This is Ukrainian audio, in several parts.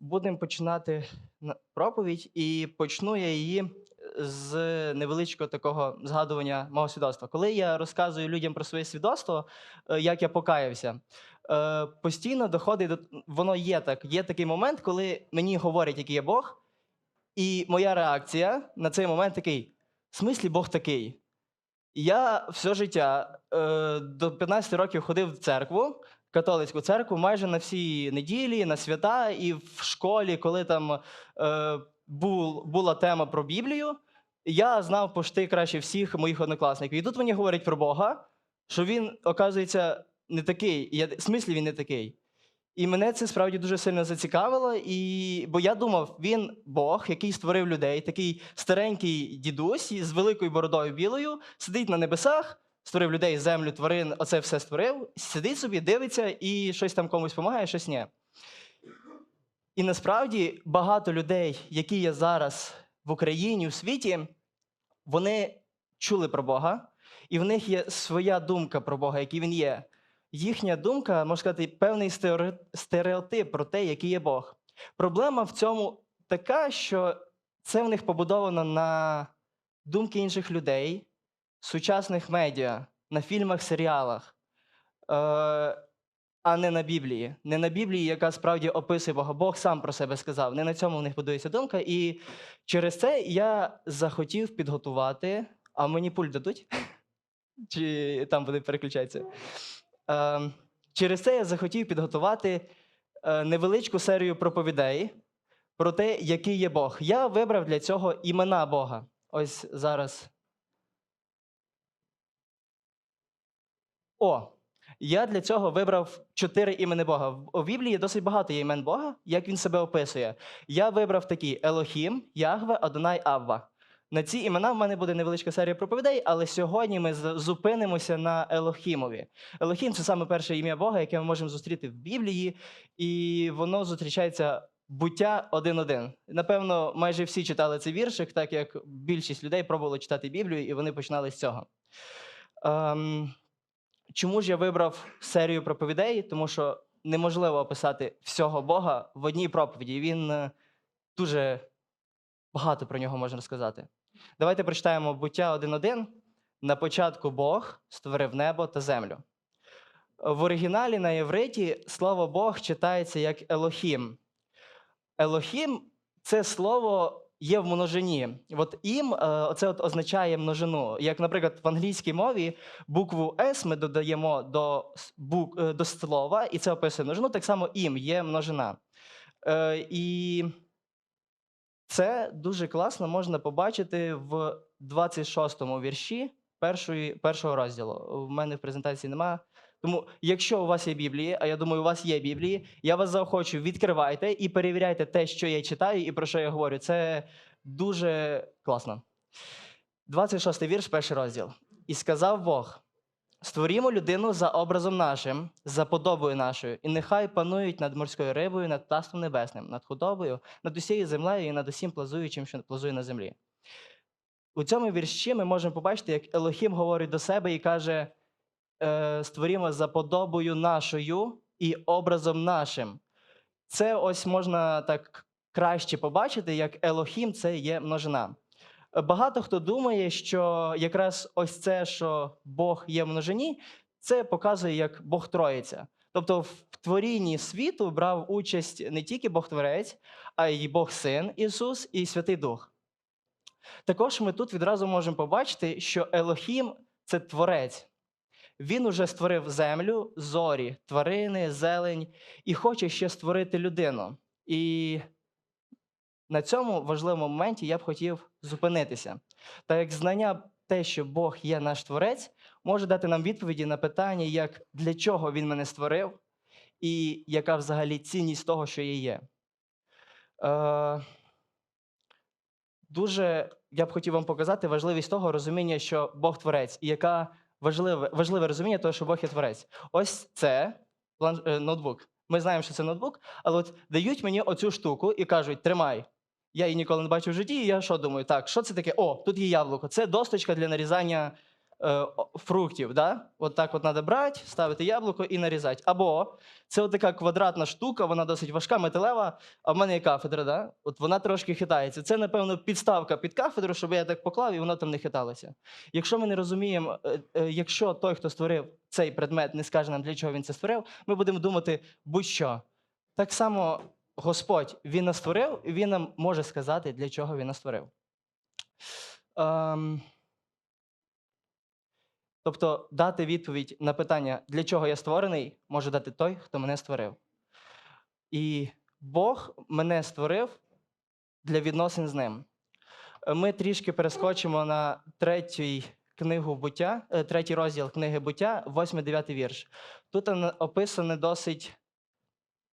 Будемо починати проповідь, і почну я її з невеличкого такого згадування мого свідоцтва. Коли я розказую людям про своє свідоцтво, е, як я покаявся, е, постійно доходить до воно є так. Є такий момент, коли мені говорять, який є Бог, і моя реакція на цей момент такий: в смислі Бог такий. Я все життя е, до 15 років ходив в церкву, католицьку церкву, майже на всі неділі, на свята, і в школі, коли там е, був, була тема про Біблію, я знав пошти краще всіх моїх однокласників. І тут мені говорять про Бога, що він, оказується, не такий. Я, в смислі він не такий. І мене це справді дуже сильно зацікавило, і... бо я думав, він Бог, який створив людей, такий старенький дідусь з великою бородою білою, сидить на небесах, створив людей, землю, тварин, оце все створив, сидить собі, дивиться і щось там комусь допомагає, щось ні. І насправді багато людей, які є зараз в Україні, у світі, вони чули про Бога, і в них є своя думка про Бога, який він є. Їхня думка, можна сказати, певний стереотип про те, який є Бог. Проблема в цьому така, що це в них побудовано на думки інших людей, сучасних медіа, на фільмах, серіалах, е, а не на Біблії. Не на Біблії, яка справді описує Бога. Бог сам про себе сказав. Не на цьому в них будується думка. І через це я захотів підготувати. А мені пульт дадуть? Чи там вони переключаються? Ем, через це я захотів підготувати е, невеличку серію проповідей про те, який є Бог. Я вибрав для цього імена Бога. Ось зараз. О, я для цього вибрав чотири імени Бога. У Біблії досить багато є імен Бога, як він себе описує. Я вибрав такі: Елохім, Ягве, Адонай, Авва. На ці імена в мене буде невеличка серія проповідей, але сьогодні ми зупинимося на Елохімові. Елохім це саме перше ім'я Бога, яке ми можемо зустріти в Біблії, і воно зустрічається буття 1.1. Напевно, майже всі читали цей віршик, так як більшість людей пробували читати Біблію, і вони починали з цього. Ем, чому ж я вибрав серію проповідей? Тому що неможливо описати всього Бога в одній проповіді. Він е, дуже багато про нього можна розказати. Давайте прочитаємо буття 1.1. На початку Бог створив небо та землю. В оригіналі на євриті слово Бог читається як Елохім. Елохім це слово є в множині. От ім е, оце от означає множину. Як, наприклад, в англійській мові букву С ми додаємо до, е, до слова, і це описує множину. Так само ім є множина. Е, і це дуже класно можна побачити в 26-му вірші першої, першого розділу. У мене в презентації немає. Тому, якщо у вас є Біблії, а я думаю, у вас є Біблії, я вас заохочу, відкривайте і перевіряйте те, що я читаю і про що я говорю. Це дуже класно. 26-й вірш, перший розділ. І сказав Бог: створімо людину за образом нашим, за подобою нашою, і нехай панують над морською рибою, над птаством небесним, над худобою, над усією землею і над усім плазуючим, що плазує на землі. У цьому вірші ми можемо побачити, як Елохім говорить до себе і каже: е, створімо за подобою нашою і образом нашим. Це ось можна так краще побачити, як Елохім це є множина. Багато хто думає, що якраз ось це, що Бог є в множині, це показує, як Бог Троїця. Тобто в творінні світу брав участь не тільки Бог Творець, а й Бог Син Ісус і Святий Дух. Також ми тут відразу можемо побачити, що Елохім це творець. Він уже створив землю, зорі, тварини, зелень і хоче ще створити людину. І на цьому важливому моменті я б хотів зупинитися. Так як знання те, що Бог є наш творець, може дати нам відповіді на питання, як для чого він мене створив, і яка взагалі цінність того, що я є. Е, дуже я б хотів вам показати важливість того розуміння, що Бог творець, і яка важливе, важливе розуміння того, що Бог є творець. Ось це е, ноутбук. Ми знаємо, що це ноутбук, але от дають мені оцю штуку і кажуть: тримай. Я її ніколи не бачив в житті, і я що думаю? Так, що це таке? О, тут є яблуко. Це досточка для нарізання е, фруктів. Да? От так от треба брати, ставити яблуко і нарізати. Або це от така квадратна штука, вона досить важка, металева, а в мене є кафедра, да? от вона трошки хитається. Це, напевно, підставка під кафедру, щоб я так поклав і воно там не хиталося. Якщо ми не розуміємо, е, е, якщо той, хто створив цей предмет, не скаже нам, для чого він це створив, ми будемо думати будь-що. Так само Господь Він нас створив, і Він нам може сказати, для чого Він нас створив. Ем, тобто дати відповідь на питання, для чого я створений, може дати той, хто мене створив. І Бог мене створив для відносин з ним. Ми трішки перескочимо на третій книгу буття, е, третій розділ книги буття, 8-9 вірш. Тут ана- досить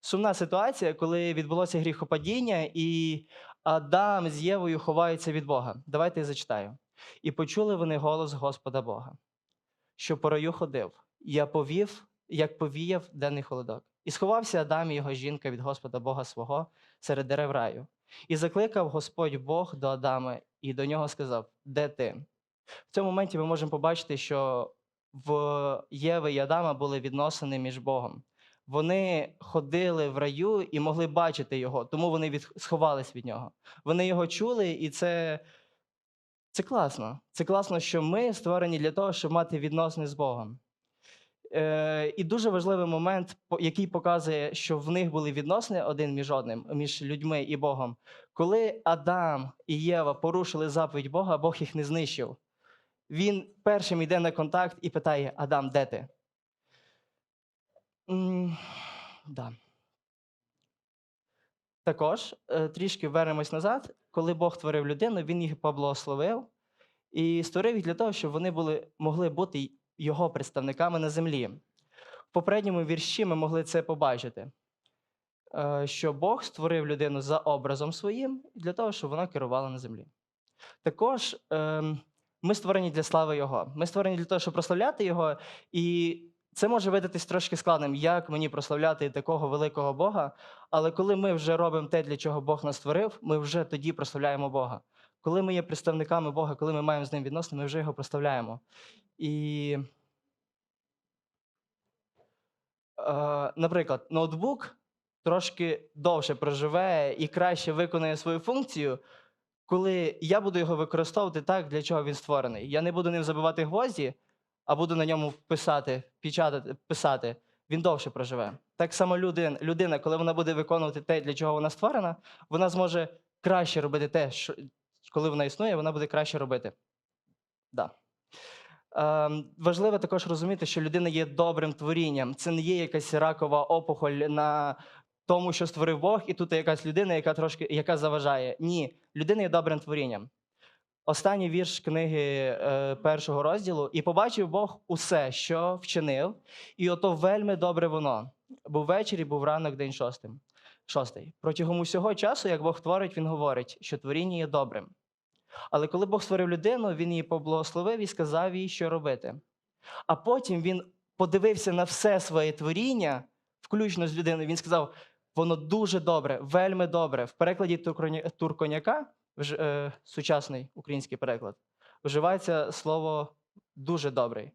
сумна ситуація, коли відбулося гріхопадіння, і Адам з Євою ховаються від Бога. Давайте я зачитаю. І почули вони голос Господа Бога, що по раю ходив. Я повів, як повіяв денний холодок. І сховався Адам і його жінка від Господа Бога свого серед дерев раю. І закликав Господь Бог до Адама і до нього сказав: Де ти? В цьому моменті ми можемо побачити, що в Єви і Адама були відносини між Богом. Вони ходили в раю і могли бачити його, тому вони від... сховались від нього. Вони його чули, і це, це класно. Це класно, що ми створені для того, щоб мати відносини з Богом. Е, і дуже важливий момент, який показує, що в них були відносини один між одним, між людьми і Богом. Коли Адам і Єва порушили заповідь Бога, Бог їх не знищив. Він першим йде на контакт і питає: Адам, де ти? Да. Також е, трішки вернемось назад. Коли Бог творив людину, він їх поблагословив і створив їх для того, щоб вони були, могли бути його представниками на землі. В попередньому вірші ми могли це побачити, е, що Бог створив людину за образом своїм для того, щоб вона керувала на землі. Також ем, ми створені для слави Його. Ми створені для того, щоб прославляти Його. І це може видатись трошки складним, як мені прославляти такого великого Бога. Але коли ми вже робимо те, для чого Бог нас створив, ми вже тоді прославляємо Бога. Коли ми є представниками Бога, коли ми маємо з ним відносини, ми вже його прославляємо. І, е, наприклад, ноутбук трошки довше проживе і краще виконує свою функцію, коли я буду його використовувати так, для чого він створений. Я не буду ним забивати гвозді, а буду на ньому писати, печатати, писати, він довше проживе. Так само людина, людина, коли вона буде виконувати те, для чого вона створена, вона зможе краще робити те, що, коли вона існує, вона буде краще робити. Да. Ем, важливо також розуміти, що людина є добрим творінням. Це не є якась ракова опухоль на тому, що створив Бог, і тут є якась людина, яка трошки яка заважає. Ні, людина є добрим творінням. Останній вірш книги е, першого розділу. І побачив Бог усе, що вчинив, і ото вельми добре воно. Був ввечері, був ранок, день шостим. Шостий. Протягом усього часу, як Бог творить, він говорить, що творіння є добрим. Але коли Бог створив людину, він її поблагословив і сказав їй, що робити. А потім він подивився на все своє творіння, включно з людиною. Він сказав: воно дуже добре, вельми добре. В перекладі Турконяка, вж- е, сучасний український переклад, вживається слово дуже добрий.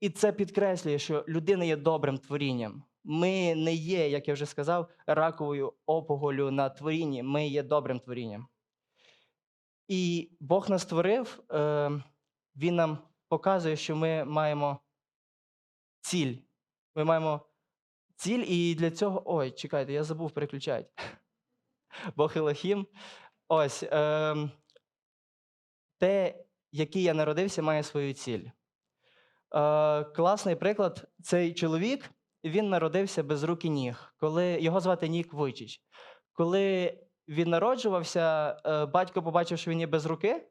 І це підкреслює, що людина є добрим творінням. Ми не є, як я вже сказав, раковою опуголю на творінні. Ми є добрим творінням. І Бог нас створив, е, Він нам показує, що ми маємо ціль. Ми маємо ціль, і для цього. Ой, чекайте, я забув переключати. Бог Елохім. Ось. Е, те, який я народився, має свою ціль. Е, класний приклад: цей чоловік він народився без рук і ніг, коли його звати Нік Вуйчич. Коли він народжувався, е, батько побачив, що він є без руки,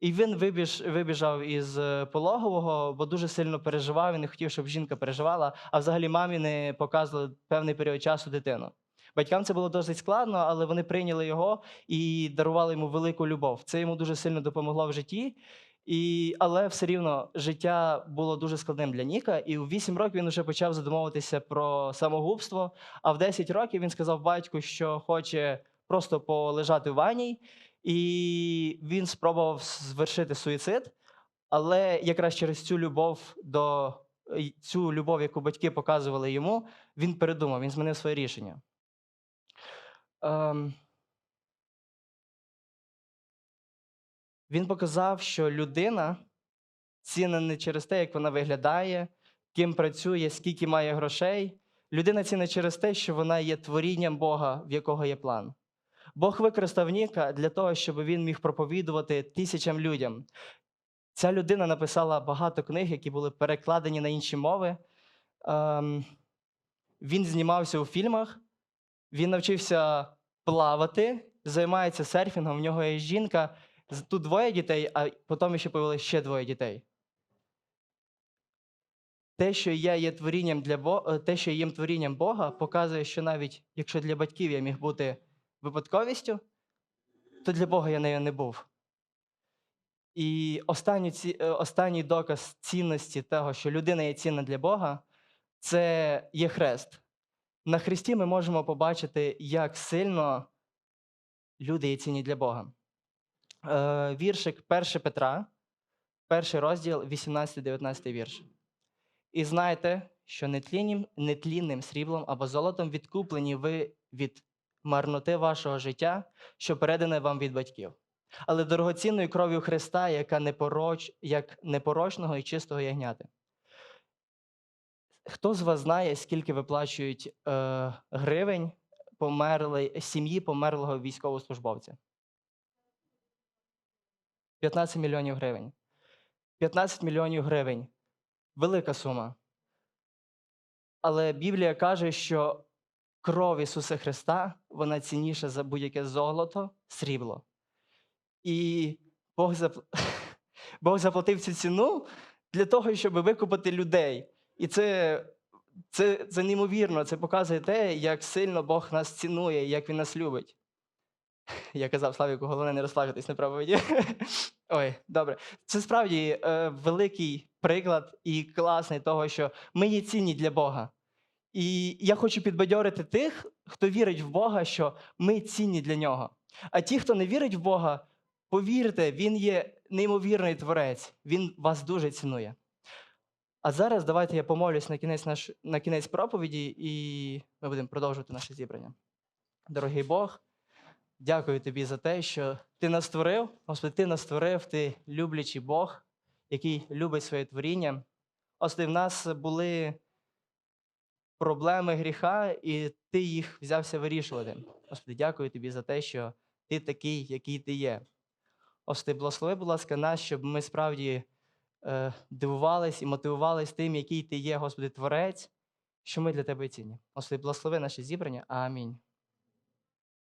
і він вибіж, вибіжав із е, пологового, бо дуже сильно переживав. Він не хотів, щоб жінка переживала, а взагалі мамі не показували певний період часу дитину. Батькам це було досить складно, але вони прийняли його і дарували йому велику любов. Це йому дуже сильно допомогло в житті. І, але все рівно життя було дуже складним для Ніка, і у 8 років він вже почав задумуватися про самогубство. А в 10 років він сказав батьку, що хоче просто полежати в ванні, і він спробував звершити суїцид. Але якраз через цю любов до цю любов, яку батьки показували йому, він передумав, він змінив своє рішення. Ем, він показав, що людина цінна не через те, як вона виглядає, ким працює, скільки має грошей. Людина цінна через те, що вона є творінням Бога, в якого є план. Бог використав Ніка для того, щоб він міг проповідувати тисячам людям. Ця людина написала багато книг, які були перекладені на інші мови. Ем, він знімався у фільмах, він навчився плавати, займається серфінгом. В нього є жінка. Тут двоє дітей, а потім ще появилося ще двоє дітей. Те, що я є творінням для Бога, те, що їм творінням Бога, показує, що навіть якщо для батьків я міг бути випадковістю, то для Бога я нею не був. І останній, е, останній доказ цінності того, що людина є цінна для Бога, це є хрест. На хресті ми можемо побачити, як сильно люди є цінні для Бога. Е, віршик 1 Петра, перший розділ, 18-19 вірш. І знайте, що нетліннім, нетлінним сріблом або золотом відкуплені ви від марноти вашого життя, що передане вам від батьків, але дорогоцінною кров'ю Христа, яка непороч, як непорочного і чистого ягняти. Хто з вас знає, скільки виплачують е, гривень померлий, сім'ї померлого військовослужбовця? 15 мільйонів гривень. 15 мільйонів гривень велика сума. Але Біблія каже, що кров Ісуса Христа вона цінніша за будь-яке золото, срібло. І Бог, запл... Бог заплатив цю ціну для того, щоб викупити людей. І це, це, це неймовірно. Це показує те, як сильно Бог нас цінує, як Він нас любить. Я казав Славіку, головне не розплакатись на проповіді. Ой, добре. Це справді е, великий приклад і класний того, що ми є цінні для Бога. І я хочу підбадьорити тих, хто вірить в Бога, що ми цінні для нього. А ті, хто не вірить в Бога, повірте, Він є неймовірний творець, Він вас дуже цінує. А зараз давайте я помолюсь на кінець, наш, на кінець проповіді, і ми будемо продовжувати наше зібрання. Дорогий Бог, дякую тобі за те, що ти нас створив. Господи, ти нас створив, ти люблячий Бог, який любить своє творіння. Господи, в нас були проблеми гріха, і ти їх взявся вирішувати. Господи, дякую тобі за те, що ти такий, який ти є. Господи, благослови, будь ласка, нас, щоб ми справді дивувались і мотивувались тим, який ти є, Господи, Творець, що ми для тебе цінні. Господи, благослови наше зібрання. Амінь.